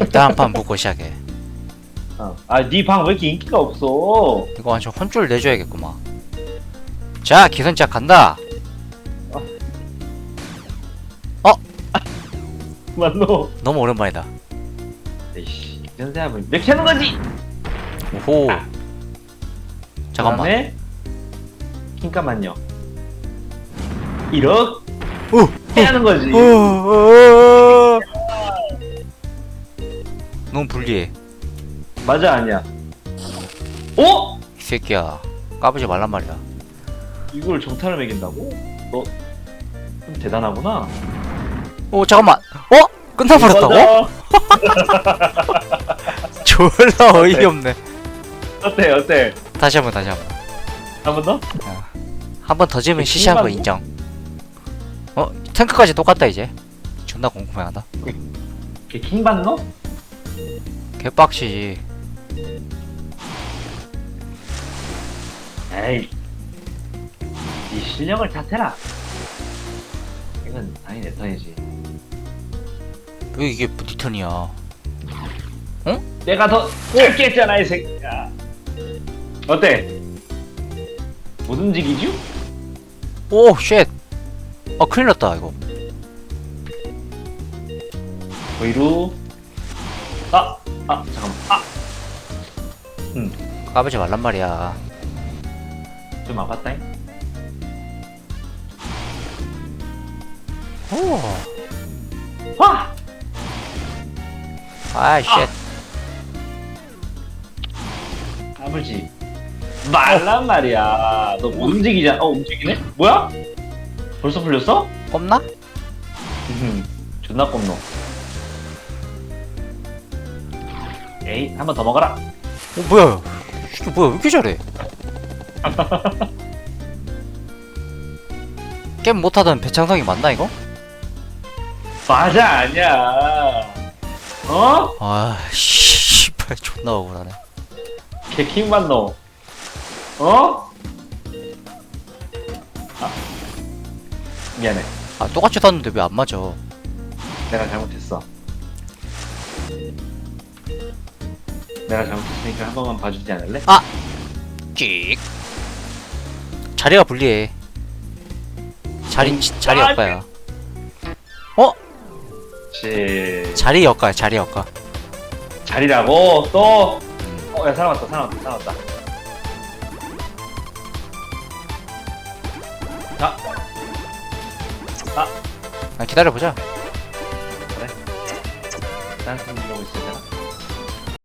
일단 한 판 묶고 시작해. 어. 아니 방왜 이렇게 인기가 없어 이거 완전 혼쭐 내줘야겠구만. 자, 기선제압 간다. 맞노 너무 오랜만이다. 에이씨 이런 생각을 이렇게 하는 거지 오호. 잠깐만. 그다음에 잠깐만요 이렇게 오. 하는 거지 어, 어. 너무 불리해. 맞아 아니야 어? 이 새끼야. 까부지 말란 말이야. 이걸 정탄을 매긴다고? 너 좀 대단하구나 오, 잠깐만. 어? 끝나버렸다고? 맞아. 졸라 어이없네. 어때 어때 다시 한 번, 다시 한 번. 한 번 더? 한 번 더 지면 이게 시시한 거? 인정. 어? 탱크까지 똑같다, 이제. 존나 궁금해하다. 걔 킹 받노? 개빡치지. 에이 네 실력을 탓해라 이건 당연히 내 턴이지 왜 이게 니 턴이야? 내가 더 짧게 했잖아 이 새끼야 어때? 못 움직이죠? 오, 쉣. 아, 큰일 났다, 이거. 의루 아! 아 잠깐만 아! 까부지 말란 말이야. 좀 아팠다잉 오. 와! 아, 쉣. 아버지 말란 말이야 너 못 움직이잖아 어 움직이네? 뭐야? 벌써 풀렸어? 꼽나? 음, 존나 꼽노 에이 한 번 더 먹어라 어, 뭐야. 이게 뭐야, 왜 이렇게 잘해? 게임 못하던 배창성이 맞나, 이거? 맞아 아니야 어? 아, 씨발, 존나 억울하네. 개킹 받노 어? 아 미안해 아, 똑같이 탔는데 왜 안 맞아? 내가 잘못했어 내가 잘못했으니까 한 번만 봐주지 않을래? 찍. 자리가 불리해. 자리, 자리 아, 역가야. 씨 자리 역가야, 자리 역가. 자리라고 또 음. 어, 야, 사람 왔다, 사람 왔다, 사람 왔다. 자. 아, 아, 기다려보자. 딴손 이러고 있어야 되나?